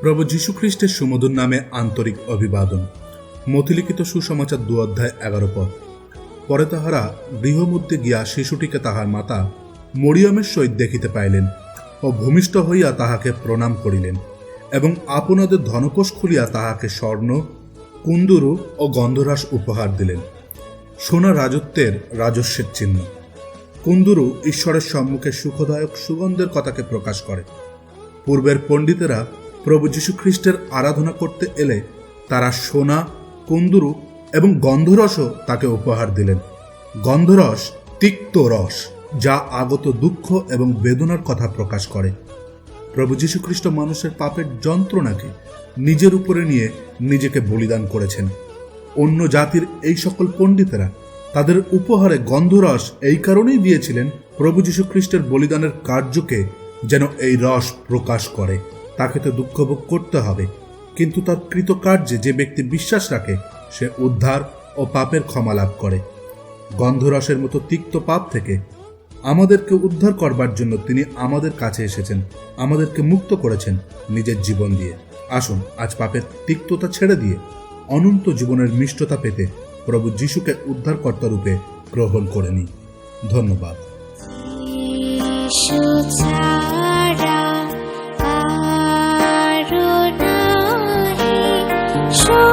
প্রভু যীশু যীশুখ্রিস্টের সুমধুর নামে আন্তরিক অভিবাদন। মতিলিখিত সুসমাচার দু অধ্যায় এগারো পদ পরে তাহারা গৃহমধ্যে গিয়া শিশুটিকে তাহার মাতা মরিয়মের সহিত দেখিতে পাইলেন ও ভূমিষ্ঠ হইয়া তাহাকে প্রণাম করিলেন এবং আপনাদের ধনকোষ খুলিয়া তাহাকে স্বর্ণ, কুন্দুরু ও গন্ধরাস উপহার দিলেন। সোনা রাজত্বের রাজস্বের চিহ্ন। কুন্দুরু ঈশ্বরের সম্মুখে সুখদায়ক সুগন্ধের কথাকে প্রকাশ করে। পূর্বের পণ্ডিতেরা প্রভু যীশুখ্রিস্টের আরাধনা করতে এলে তারা সোনা, কুন্দুরু এবং গন্ধরসও তাকে উপহার দিলেন। গন্ধরস তিক্ত রস, যা আগত দুঃখ এবং বেদনার কথা প্রকাশ করে। প্রভু যীশুখ্রিস্ট মানুষের পাপের যন্ত্রণাকে নিজের উপরে নিয়ে নিজেকে বলিদান করেছেন। অন্য জাতির এই সকল পণ্ডিতেরা তাদের উপহারে গন্ধরস এই কারণেই দিয়েছিলেন প্রভু যীশুখ্রিস্টের বলিদানের কার্যকে যেন এই রস প্রকাশ করে। তাকে তো দুঃখভোগ করতে হবে। কিন্তু তার কৃতকার্যে যে ব্যক্তি বিশ্বাস রাখে, সে উদ্ধার ও পাপের ক্ষমা লাভ করে। গন্ধরসের মতো তিক্ত পাপ থেকে আমাদেরকে উদ্ধার করবার জন্য তিনি আমাদের কাছে এসেছেন, আমাদেরকে মুক্ত করেছেন নিজের জীবন দিয়ে। আসুন, আজ পাপের তিক্ততা ছেড়ে দিয়ে অনন্ত জীবনের মিষ্টতা পেতে প্রভু যিশুকে উদ্ধারকর্তা রূপে গ্রহণ করে নিই। ধন্যবাদ। 说